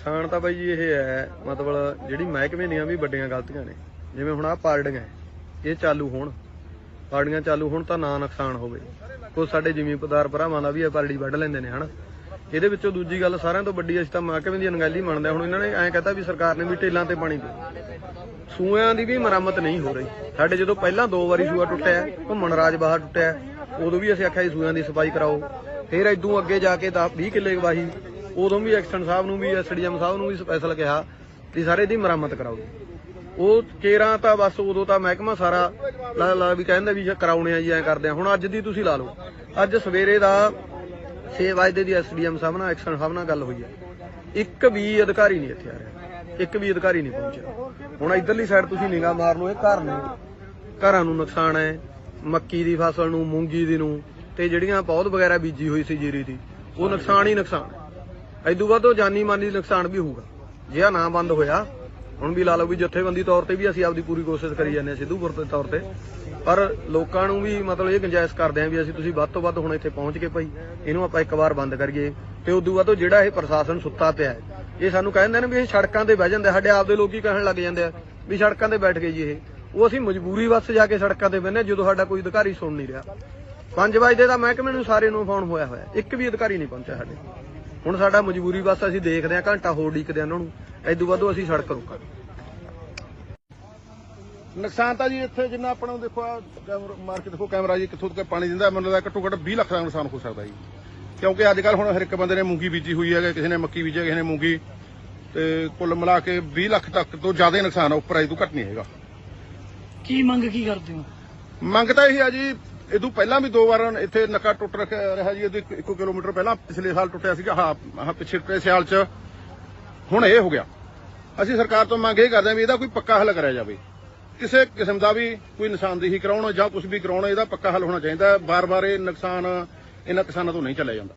ਨੁਕਸਾਨ ਤਾਂ ਬਾਈ ਇਹ ਹੈ, ਮਤਲਬ ਜਿਹੜੀ ਮਹਿਕਮੇ ਦੀਆਂ ਵੀ ਵੱਡੀਆਂ ਗਲਤੀਆਂ ਨੇ, ਜਿਵੇਂ ਹੁਣ ਆ ਪਾਰਡੀਆਂ ਇਹ ਚਾਲੂ ਹੋਣ ਪਾਰਡੀਆਂ ਚਾਲੂ ਹੋਣ ਤਾਂ ਨਾ ਨੁਕਸਾਨ ਹੋਵੇ। ਕੋ ਸਾਡੇ ਜ਼ਿਮੀਂਦਾਰ ਭਰਾਵਾਂ ਦਾ ਵੀ ਇਹ ਪਾਰਟੀ ਵੱਢ ਲੈਂਦੇ ਨੇ, ਹਨਾ? ਇਹਦੇ ਵਿੱਚੋਂ ਦੂਜੀ ਗੱਲ ਸਾਰਿਆਂ ਤੋਂ ਵੱਡੀ, ਅਸੀਂ ਤਾਂ ਮਹਿਕਮੇ ਦੀ ਅਣਗਹਿਲੀ ਮੰਨਦੇ ਹਾਂ। ਹੁਣ ਇਹਨਾਂ ਨੇ ਐਂ ਕਹਤਾ ਵੀ ਸਰਕਾਰ ਨੇ ਵੀ ਟੇਲਾਂ ਤੇ ਪਾਣੀ ਦਿਓ ਸੂਇਆਂ ਦੀ ਵੀ ਮੁਰੰਮਤ ਨਹੀਂ ਹੋ ਰਹੀ। ਸਾਡੇ ਜਦੋਂ ਪਹਿਲਾਂ ਦੋ ਵਾਰੀ ਸੂਆ ਟੁੱਟਿਆ, ਘੁੰਮਣ ਰਾਜ ਬਾਹਰ ਟੁੱਟਿਆ, ਉਦੋਂ ਵੀ ਅਸੀਂ ਆਖਿਆ ਸੀ ਸੂਇਆਂ ਦੀ ਸਫ਼ਾਈ ਕਰਾਓ। ਫਿਰ ਇਦੋਂ ਅੱਗੇ ਜਾ ਕੇ 10 20 ਕਿੱਲੇ ਵਾਹੀ ਉਦੋਂ ਵੀ ਐਕਸ਼ਨ ਸਾਹਿਬ ਨੂੰ ਵੀ, ਐਸਡੀਐਮ ਸਾਹਿਬ ਨੂੰ ਵੀ ਸਪੈਸ਼ਲ ਕਿਹਾ ਵੀ ਸਾਰੇ ਦੀ ਮੁਰੰਮਤ ਕਰਾਓ। ਉਹ ਕੇਰਾਂ ਤਾਂ ਬਸ ਉਦੋਂ ਤਾਂ ਮਹਿਕਮਾ ਸਾਰਾ ਲਾ ਲਾ ਵੀ ਕਹਿੰਦਾ ਵੀ ਕਰਾਉਣੇ ਆ ਜੀ, ਐ ਕਰਦੇ ਆ। ਹੁਣ ਅੱਜ ਦੀ ਤੁਸੀਂ ਲਾ ਲਓ। ਅੱਜ ਸਵੇਰੇ ਦਾ 6 ਵਜੇ ਦੀ ਐਸਡੀਐਮ ਸਾਹਿਬ ਨਾਲ, ਐਕਸ਼ਨ ਸਾਹਿਬ ਨਾਲ ਗੱਲ ਹੋਈ ਹੈ। ਇੱਕ ਵੀ ਅਧਿਕਾਰੀ ਨਹੀਂ ਇੱਥੇ ਆ ਰਿਹਾ। ਇੱਕ ਵੀ ਅਧਿਕਾਰੀ ਨਹੀਂ ਪਹੁੰਚਿਆ। ਹੁਣ ਇਧਰਲੀ ਸਾਈਡ ਤੁਸੀਂ ਨਿਗਾਹ ਮਾਰ ਲਓ ਇਹ ਘਰ ਨੇ। ਘਰਾਂ ਨੂੰ ਨੁਕਸਾਨ ਹੈ। ਮੱਕੀ ਦੀ ਫਸਲ ਨੂੰ, ਮੂੰਗੀ ਦੀ ਨੂੰ ਤੇ ਜਿਹੜੀਆਂ ਪੌਦ ਵਗੈਰਾ ਬੀਜੀ ਹੋਈ ਸੀ ਜੀਰੀ ਦੀ, ਉਹ ਨੁਕਸਾਨ ਹੀ ਨੁਕਸਾਨ। ਹੈ ਬਾਅਦ ਉਹ ਜਾਨੀ ਮਾਨੀ ਨੁਕਸਾਨ ਵੀ ਹੋਊਗਾ। ਜੇ ਆ ਨਾ ਬੰਦ ਹੋਇਆ, ਹੁਣ ਵੀ ਲਾ ਲਓ ਵੀ ਜਥੇਬੰਦੀ ਤੌਰ ਤੇ ਵੀ ਅਸੀਂ ਆਪਦੀ ਪੂਰੀ ਕੋਸ਼ਿਸ਼ ਕਰੀ ਜਾਂਦੇ ਹਾਂ ਸਿੱਧੂਪੁਰ ਦੇ ਤੌਰ ਤੇ। ਪਰ ਲੋਕਾਂ ਨੂੰ ਵੀ ਮਤਲਬ ਇਹ ਗੁੰਜਾਇਸ਼ ਕਰਦੇ ਆਂ ਵੀ ਅਸੀਂ ਤੁਸੀਂ ਵੱਧ ਤੋਂ ਵੱਧ ਹੁਣ ਇੱਥੇ ਪਹੁੰਚ ਕੇ ਭਾਈ, ਇਹਨੂੰ ਆਪਾਂ ਇੱਕ ਵਾਰ ਬੰਦ ਕਰੀਏ। ਤੇ ਉਦੋਂ ਬਾਅਦ ਉਹ ਜਿਹੜਾ ਇਹ ਪ੍ਰਸ਼ਾਸਨ ਸੁੱਤਾ ਪਿਆ ਹੈ, ਇਹ ਸਾਨੂੰ ਕਹਿੰਦੇ ਨੇ ਵੀ ਇਹ ਸੜਕਾਂ ਤੇ ਬਹਿ ਜਾਂਦੇ ਸਾਡੇ ਆਪਦੇ ਲੋਕ ਹੀ ਕਹਿਣ ਲੱਗ ਜਾਂਦੇ ਆ ਵੀ ਸੜਕਾਂ ਤੇ ਬੈਠ ਗਏ ਜੀ ਇਹ। ਉਹ ਅਸੀਂ ਮਜਬੂਰੀ ਵੱਸ ਜਾ ਕੇ ਸੜਕਾਂ ਤੇ ਬਹਿੰਦੇ ਹਾਂ ਜਦੋਂ ਸਾਡਾ ਕੋਈ ਅਧਿਕਾਰੀ ਸੁਣ ਨਹੀਂ ਰਿਹਾ। 5 ਵਜੇ ਦਾ ਮਹਿਕਮੇ ਨੂੰ ਸਾਰੇ ਨੂੰ ਫੋਨ ਹੋਇਆ ਹੋਇਆ। ਇੱਕ ਵੀ ਅਧਿਕਾਰੀ ਨਹੀਂ ਪਹੁੰਚਿਆ ਸਾਡੇ। ਹੁਣ ਸਾਡਾ ਮਜਬੂਰੀ ਬਸ ਅਸੀਂ ਦੇਖਦੇ ਹਾਂ ਘੰਟਾ ਹੋਰ ਡੀਕਦੇ ਹਾਂ ਉਹਨਾਂ ਨੂੰ। ਐਦੋਂ ਵੱਧ ਅਸੀਂ ਸੜਕ ਰੋਕਾਂਗੇ। ਨੁਕਸਾਨ ਤਾਂ ਜੀ ਇੱਥੇ ਜਿੰਨਾ ਆਪਾਂ ਨੂੰ ਦੇਖੋ ਆ ਮਾਰ ਕੇ ਦੇਖੋ ਕੈਮਰਾ ਜੀ ਕਿੱਥੋਂ ਤੱਕ ਪਾਣੀ ਦਿੰਦਾ ਮੈਨੂੰ ਲੱਗਦਾ ਘੱਟੋ ਘੱਟ 20 ਲੱਖ ਦਾ ਨੁਕਸਾਨ ਹੋ ਸਕਦਾ ਜੀ। ਕਿਉਂਕਿ ਅੱਜ ਕੱਲ ਹੁਣ ਹਰ ਇੱਕ ਬੰਦੇ ਨੇ ਮੂੰਗੀ ਬੀਜੀ ਹੋਈ ਹੈ ਕਿਸੇ ਨੇ ਮੱਕੀ ਬੀਜੀ ਕਿਸੇ ਨੇ ਮੂੰਗੀ। ਤੇ ਕੁੱਲ ਮਿਲਾ ਕੇ 20 ਲੱਖ ਤੱਕ ਤੋਂ ਜ਼ਿਆਦਾ ਨੁਕਸਾਨ ਆ ਉੱਪਰ ਆਈ ਤੋਂ ਘੱਟ ਨਹੀਂ ਹੈਗਾ। ਕੀ ਮੰਗ ਕੀ ਕਰਦੇ ਹੋ? ਮੰਗ ਤਾਂ ਇਹ ਆ ਜੀ ਇਦੋਂ ਪਹਿਲਾਂ ਵੀ ਦੋ ਵਾਰ ਇੱਥੇ ਨੱਕਾ ਟੁੱਟ ਰਿਹਾ ਜੀ, ਇਹਦੇ 1 ਕਿਲੋਮੀਟਰ ਪਹਿਲਾਂ ਪਿਛਲੇ ਸਾਲ ਟੁੱਟਿਆ ਸੀਗਾ ਹਾਂ ਆਹ ਪਿਛਲੇ ਸਾਲ ਚ। ਹੁਣ ਇਹ ਹੋ ਗਿਆ। ਅਸੀਂ ਸਰਕਾਰ ਤੋਂ ਮੰਗ ਇਹ ਕਰਦੇ ਹਾਂ ਵੀ ਇਹਦਾ ਕੋਈ ਪੱਕਾ ਹੱਲ ਕਰਿਆ ਜਾਵੇ। ਕਿਸੇ ਕਿਸਮ ਦਾ ਵੀ ਕੋਈ ਨਿਸ਼ਾਨਦੇਹੀ ਕਰਾਉਣ ਜਾਂ ਕੁਝ ਵੀ ਕਰਾਉਣ, ਇਹਦਾ ਪੱਕਾ ਹੱਲ ਹੋਣਾ ਚਾਹੀਦਾ। ਬਾਰ-ਬਾਰ ਇਹ ਨੁਕਸਾਨ ਇਹਨਾਂ ਕਿਸਾਨਾਂ ਤੋਂ ਨਹੀਂ ਚੱਲਿਆ ਜਾਂਦਾ।